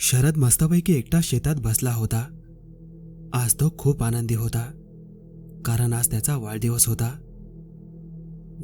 शरद मस्तपैकी एकटा शेतात बसला होता. आज तो खूप आनंदी होता कारण आज त्याचा वाढदिवस होता.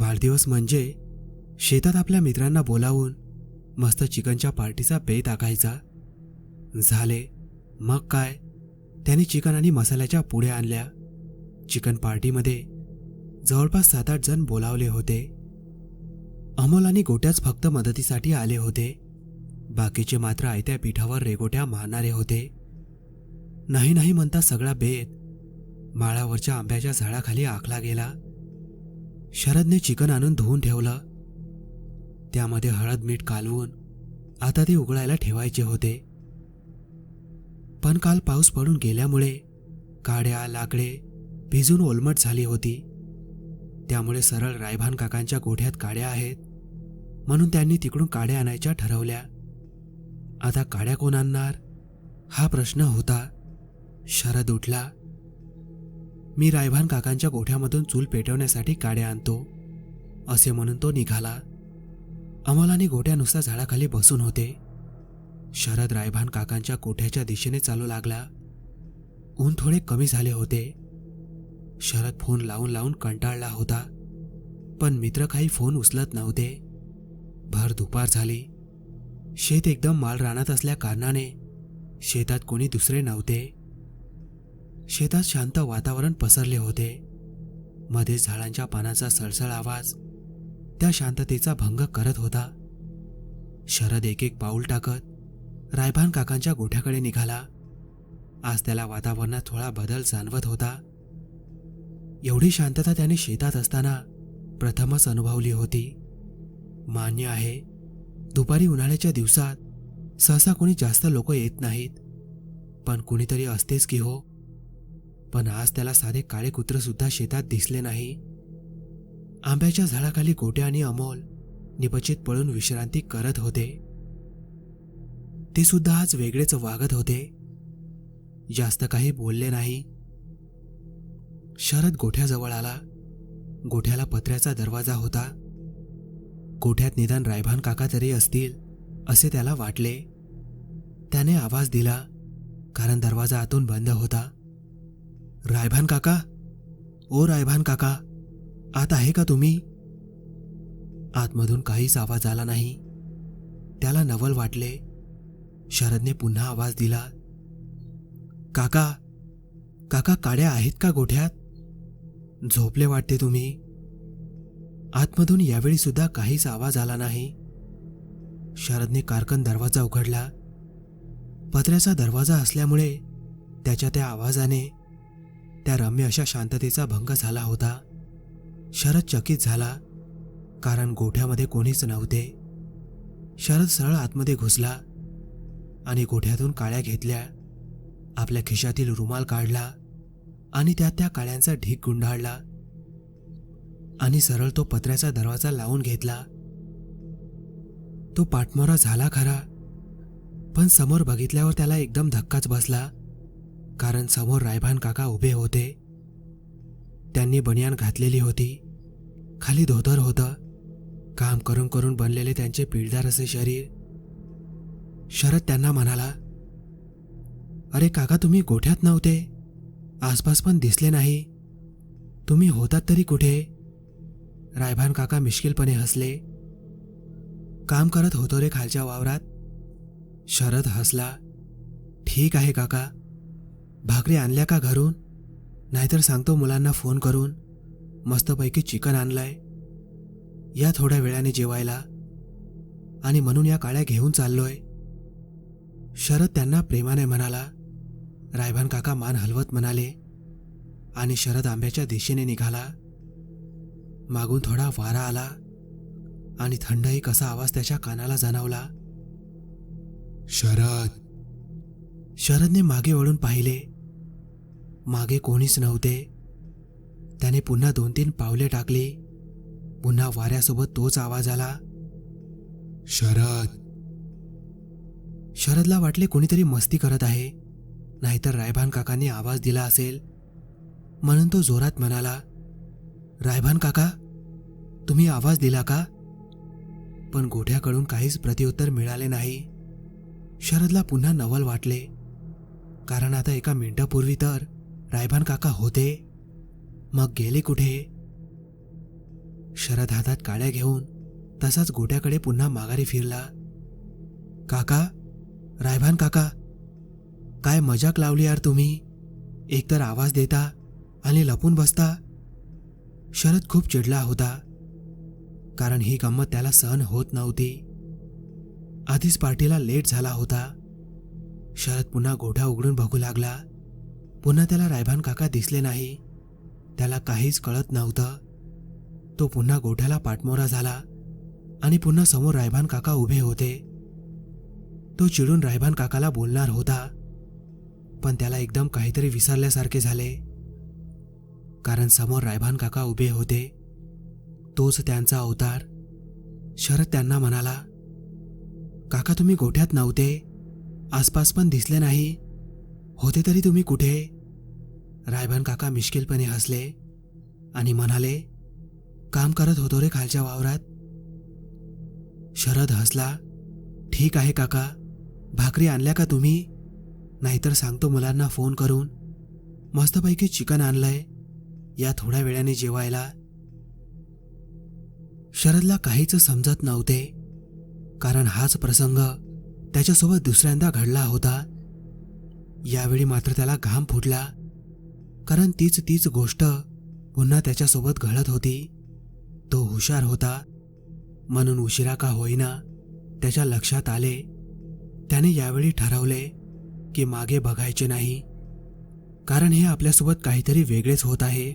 वाढदिवस म्हणजे शेतात आपल्या मित्रांना बोलावून मस्त चिकनच्या पार्टीचा बेत आखायचा झाले मग काय? त्याने चिकन आणि मसाल्याच्या पुढे आणल्या. चिकन पार्टीमध्ये जवळपास सात आठ जण बोलावले होते. अमोल आणि गोट्याच फक्त मदतीसाठी आले होते. बाकीचे मात्र आयत्या पिठावर रेगोट्या मारणारे होते. नाही नाही म्हणता सगळा बेत माळावरच्या आंब्याच्या झाडाखाली आखला गेला. शरदने चिकन आणून धुवून ठेवलं. त्यामध्ये हळद मीठ कालवून आता ते उघडायला ठेवायचे होते. पण काल पाऊस पडून गेल्यामुळे काड्या लाकडे भिजून ओलमट झाली होती. त्यामुळे सरळ रायभान काकांच्या गोठ्यात काड्या आहेत म्हणून त्यांनी तिकडून काड्या आणायच्या ठरवल्या. आता काड्या कोण आणणार? हा प्रश्न होता. शरद उठला. मी रायभान काकांच्या गोठ्यामधून चूल पेटवण्यासाठी काड्या आणतो असे म्हणून तो निघाला. अमोल आणि गोट्यानुसार झाडाखाली बसून होते. शरद रायभान काकांच्या कोठ्याच्या दिशेने चालू लागला. ऊन थोडे कमी झाले होते. शरद फोन लावून लावून कंटाळला होता पण मित्र काही फोन उचलत नव्हते. भर दुपार झाली. शेत एकदम माल रानात असल्या कारणाने शेतात कोणी दुसरे नव्हते. शेतात शांत वातावरण पसरले होते. मध्ये झाडांच्या पानाचा सळसळ आवाज त्या शांततेचा भंग करत होता. शरद एक एक पाऊल टाकत रायभान काकांच्या गोठ्याकडे निघाला. आज त्याला वातावरणात थोडा बदल जाणवत होता. एवढी शांतता त्याने शेतात असताना प्रथमच अनुभवली होती. मान्य आहे दुपारी उन्हाळ्याच्या दिवसात सहसा कोणी जास्त लोक येत नाहीत. पण कुणीतरी असतेच की हो. पण आज त्याला साधे काळे कुत्र सुद्धा शेतात दिसले नाही. आंब्याच्या झाडाखाली गोट्या आणि अमोल निपचित पळून विश्रांती करत होते. ते सुद्धा आज वेगळेच वागत होते. जास्त काही बोलले नाही. शरद गोठ्याजवळ आला. गोठ्याला पत्र्याचा दरवाजा होता. गोठ्यात निदान रायभान काका तरी असतील असे त्याला वाटले. त्याने आवाज दिला कारण दरवाजा आतून बंद होता. रायभान काका? ओ रायभान काका आत आहे का तुम्ही? आतमधून काहीच आवाज आला नाही. त्याला नवल वाटले. शरदने पुन्हा आवाज दिला काका काका काड्या आहेत का गोठ्यात? झोपले वाटते तुम्ही? आतमधून यावेळी सुद्धा काहीच आवाज आला नाही. शरदने कारकन दरवाजा उघडला. पत्र्याचा दरवाजा असल्यामुळे त्याच्या त्या आवाजाने त्या रम्य अशा शांततेचा भंग झाला होता. शरद चकित झाला कारण गोठ्यामध्ये कोणीच नव्हते. शरद सरळ आतमध्ये घुसला. आणि गोठ्यातून काळ्या घेतल्या. आपल्या खिशातील रुमाल काढला आणि त्यात त्या काळ्यांचा ढीक गुंडाळला. आणि सरळ तो पत्र्याचा दरवाजा लावून घेतला. तो पाठमोरा झाला खरा पण समोर बघितल्यावर त्याला एकदम धक्काच बसला कारण समोर रायभान काका उभे होते. त्यांनी बनियान घातलेली होती खाली धोतर होतं काम करून करून बनलेले त्यांचे पिळदार असे शरीर. शरद त्यांना म्हणाला अरे काका तुम्ही गोठ्यात नव्हते? आसपास पण दिसले नाही. तुम्ही होतात तरी कुठे? रायभान काका मिश्किलपणे हसले. काम करत होतो रे खालच्या वावरात. शरद हसला. ठीक आहे काका. भाकरी आणल्या का घरून? नाहीतर सांगतो मुलांना फोन करून. मस्तपैकी चिकन आणलंय. या थोड्या वेळाने जेवायला. आणि म्हणून या काळ्या घेऊन चाललोय. शरद त्यांना प्रेमाने म्हणाला रायभान काका मान हलवत म्हणाले. आणि शरद आंब्याच्या दिशेने निघाला. मागून थोडा वारा आला आणि थंड एक असा आवाज त्याच्या कानाला जाणवला. शरद. शरदने मागे वळून पाहिले. मागे कोणीच नव्हते. त्याने पुन्हा दोन तीन पावले टाकली. पुन्हा वाऱ्यासोबत तोच आवाज आला. शरद. शरदला वाटले कोणीतरी मस्ती करत आहे. नाहीतर रायभान काकांनी आवाज दिला असेल. म्हणून तो जोरात म्हणाला रायभान काका तुम्ही आवाज दिला का? पण गोठ्याकडून काहीच प्रत्युत्तर मिळाले नाही. शरदला पुन्हा नवल वाटले. कारण आता एका मिनिटापूर्वी तर रायभान काका होते. मग गेले कुठे? शरद हातात काळ्या घेऊन तसाच गोट्याकडे पुन्हा माघारी फिरला. काका रायभान काका काय मजाक लावली यार तुम्ही? एकतर आवाज देता आणि लपून बसता? शरद खूप चिडला होता कारण ही गंमत त्याला सहन होत नव्हती. आधीच पार्टीला लेट झाला होता. शरद पुन्हा गोठा उघडून बघू लागला. पुन्हा त्याला रायभान काका दिसले नाही. त्याला काहीच कळत नव्हतं. तो पुन्हा गोठ्याला पाठमोरा झाला आणि पुन्हा समोर रायभान काका उभे होते. तो चिडून रायभान काकाला बोलणार होता. पण त्याला एकदम काहीतरी विसरल्यासारखे झाले. कारण समोर रायभान काका उभे होते. तोच त्यांचा अवतार. शरद त्यांना म्हणाला काका तुम्ही गोठ्यात नव्हते. आसपास पण दिसले नाही. होते तरी तुम्ही कुठे? रायभान काका मिश्किलपणे हसले आणि म्हणाले काम करत होतो रे खालच्या वावरात. शरद हसला ठीक आहे काका. भाकरी आणल्या का तुम्ही? नाहीतर सांगतो मुलांना फोन करून. मस्तपैकी चिकन आणलंय. या थोड्या वेळाने जेवायला. शरदला काहीच समजत नव्हते. कारण हाच प्रसंग त्याच्यासोबत दुसऱ्यांदा घडला होता. यावेळी मात्र त्याला घाम फुटला. कारण तीच तीच गोष्ट पुन्हा त्याच्यासोबत घडत होती. तो हुशार होता. म्हणून उशिरा का होईना त्याच्या लक्षात आले. त्याने यावेळी ठरवले की मागे बघायचे नाही. कारण हे आपल्यासोबत काहीतरी वेगळेच होत आहे.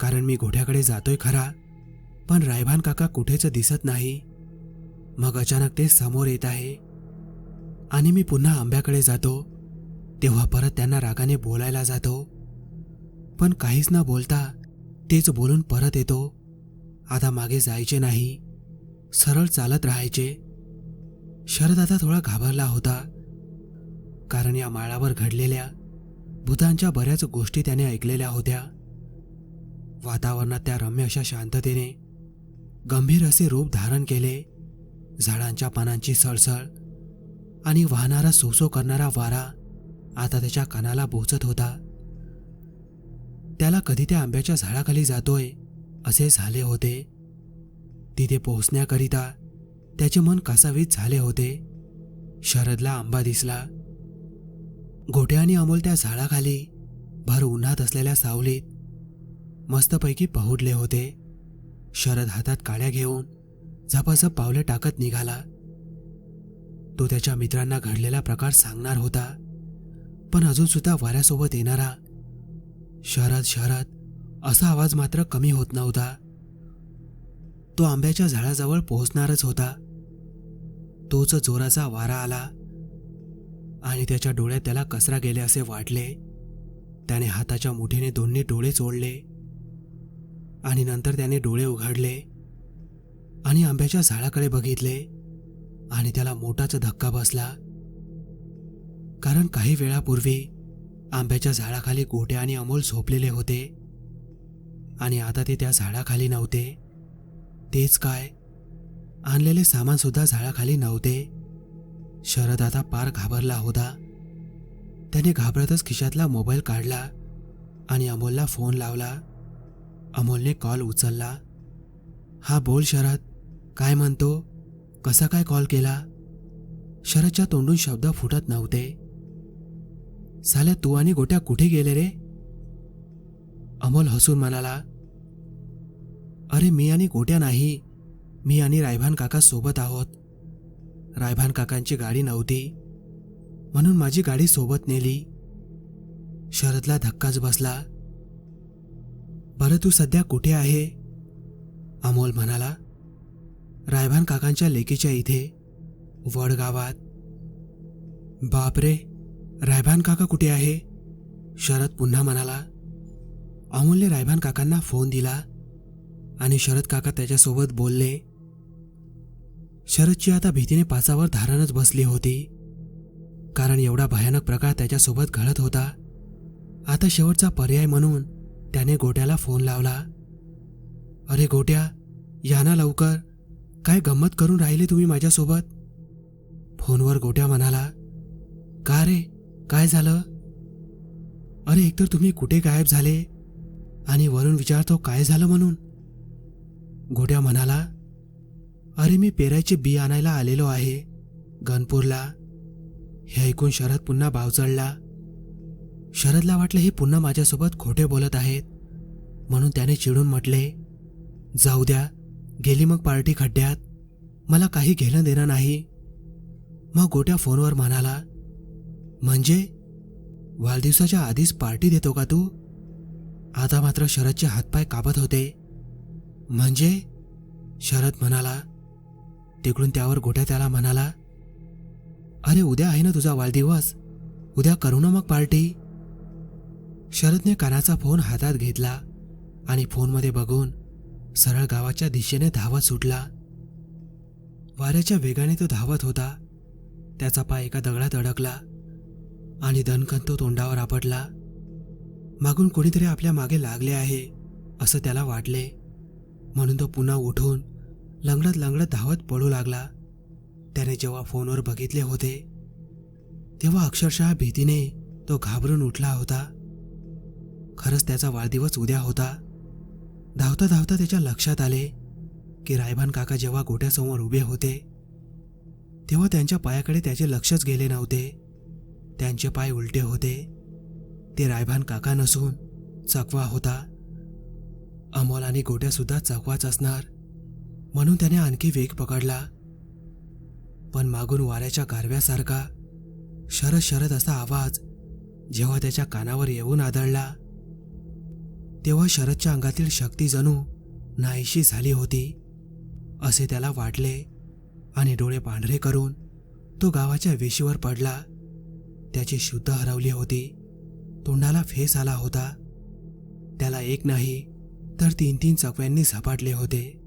कारण मी घोड्याकडे जातोय खरा पण रायभान काका कुठेच दिसत नाही. मग अचानक ते समोर येत आहे. आणि मी पुन्हा आंब्याकडे जातो तेव्हा परत त्यांना रागाने बोलायला जातो. पण काहीच न बोलता तेच बोलून परत येतो. आता मागे जायचे नाही. सरळ चालत राहायचे. शरद आता थोडा घाबरला होता. कारण या माळावर घडलेल्या भूतांच्या बऱ्याच गोष्टी त्याने ऐकलेल्या होत्या. वातावरणात त्या रम्य अशा शांततेने गंभीर असे रूप धारण केले. झाडांच्या पानांची सळसळ आणि वाहणारा सोसो करणारा वारा आता त्याच्या कानाला बोचत होता. त्याला कधी त्या आंब्याच्या झाडाखाली जातोय असे झाले होते. तिथे पोहोचण्याकरिता त्याचे मन कासावीत झाले होते. शरदला आंबा दिसला. गोट्या आणि अमोल त्या झाडाखाली भर उन्हात असलेल्या सावलीत मस्तपैकी पहुडले होते. शरद हातात काड्या घेऊन झपाझप पावले टाकत निघाला. तो त्याच्या मित्रांना घडलेला प्रकार सांगणार होता पण अजून सुद्धा वाऱ्यासोबत येणारा शरद शरद असा आवाज मात्र कमी होत नव्हता. तो आंब्याच्या झाडाजवळ पोहोचणारच होता. तोच जोराचा वारा आला आणि त्याच्या डोळ्यात त्याला कसरा गेले असे वाटले. त्याने हाताच्या मुठीने दोन्ही डोळे चोळले आणि नंतर त्याने डोळे उघडले आणि आंब्याच्या झाडाकडे बघितले आणि त्याला मोठाच धक्का बसला. कारण काही वेळापूर्वी आंब्याच्या झाडाखाली गोट्या आणि अमोल झोपलेले होते आणि आता ते त्या झाडाखाली नव्हते. तेच काय? आणलेले सामानसुद्धा झाडाखाली नव्हते. शरद आता पार घाबरला होता. त्याने घाबरतच खिशातला मोबाईल काढला आणि अमोलला फोन लावला. अमोलने कॉल उचलला. हा बोल शरद काय म्हणतो? कसा काय कॉल केला? शरदच्या तोंडून शब्द फुटत नव्हते. साल्या तू आणि गोट्या कुठे गेले रे? अमोल हसून म्हणाला. अरे मी आणि गोट्या नाही. मी आणि रायभान काका सोबत आहोत. रायभान काकांची गाडी नव्हती. म्हणून माझी गाडी सोबत नेली. शरदला धक्काच बसला. बरं तू सध्या कुठे आहे? अमोल म्हणाला. रायभान काकांच्या लेकीच्या इथे वडगावात बापरे रायभान काका कुठे आहे? शरद पुन्हा म्हणाला. अमोलने रायभान काकांना फोन दिला आणि शरद काका त्याच्यासोबत बोलले. शरदची आता भीतीने पाचावर धारणच बसली होती. कारण एवढा भयानक प्रकार त्याच्यासोबत घडत होता. आता शेवटचा पर्याय म्हणून त्याने गोट्याला फोन लावला. अरे गोट्या या ना लवकर. काय गंमत करून राहिले तुम्ही माझ्यासोबत? फोनवर गोट्या म्हणाला का रे? काय झालं? अरे एकतर तुम्ही कुठे गायब झाले आणि वरून विचारतो काय झालं म्हणून? गोट्या म्हणाला अरे मी पेरायचे बी आणायला आलेलो आहे. गणपूरला. हे ऐकून शरद पुन्हा बावचळला शरदला वाटलं हे पुन्हा माझ्यासोबत खोटे बोलत आहेत. म्हणून त्याने चिडून म्हटले जाऊ द्या गेली मग पार्टी खड्ड्यात. मला काही घेणं देणं नाही. मग गोट्या फोनवर म्हणाला म्हणजे? वाढदिवसाच्या आधीच पार्टी देतो का तू? आता मात्र शरदचे हातपाय कापत होते. म्हणजे? शरद म्हणाला तिकडून त्यावर गोट्या त्याला म्हणाला अरे उद्या आहे ना तुझा वाढदिवस? उद्या करू ना मग पार्टी? शरदने कानाचा फोन हातात घेतला आणि फोनमध्ये बघून सरळ गावाच्या दिशेने धावत सुटला. वाऱ्याच्या वेगाने तो धावत होता. त्याचा पाय एका दगडात अडकला आणि दणकन तो तोंडावर आपटला. मागून कोणीतरी आपल्या मागे लागले आहे असं त्याला वाटले. म्हणून तो पुन्हा उठून लंगडत लंगडत धावत पळू लागला. त्याने जेव्हा फोनवर बघितले होते तेव्हा अक्षरशः भीतीने तो घाबरून उठला होता. खरंच त्याचा वाढदिवस उद्या होता. धावता धावता त्याच्या लक्षात आले की रायभान काका जेव्हा गोट्यासमोर उभे होते तेव्हा त्यांच्या पायाकडे त्याचे लक्षच गेले नव्हते. त्यांचे पाय उलटे होते. ते रायभान काका नसून चकवा होता. अमोल आणि गोट्यासुद्धा चकवाच असणार. म्हणून त्याने आणखी वेग पकडला. पण मागून वाऱ्याच्या गारव्यासारखा शरद शरद असा आवाज जेव्हा त्याच्या कानावर येऊन आदळला तेव्हा शरदच्या अंगातील शक्ती जणू नाहीशी झाली होती. असे त्याला वाटले आणि डोळे पांढरे करून तो गावाच्या वेशीवर पडला. त्याची शुद्ध हरवली होती. तोंडाला फेस आला होता. त्याला एक नाही तर तीन तीन चकव्यांनी झपाटले होते.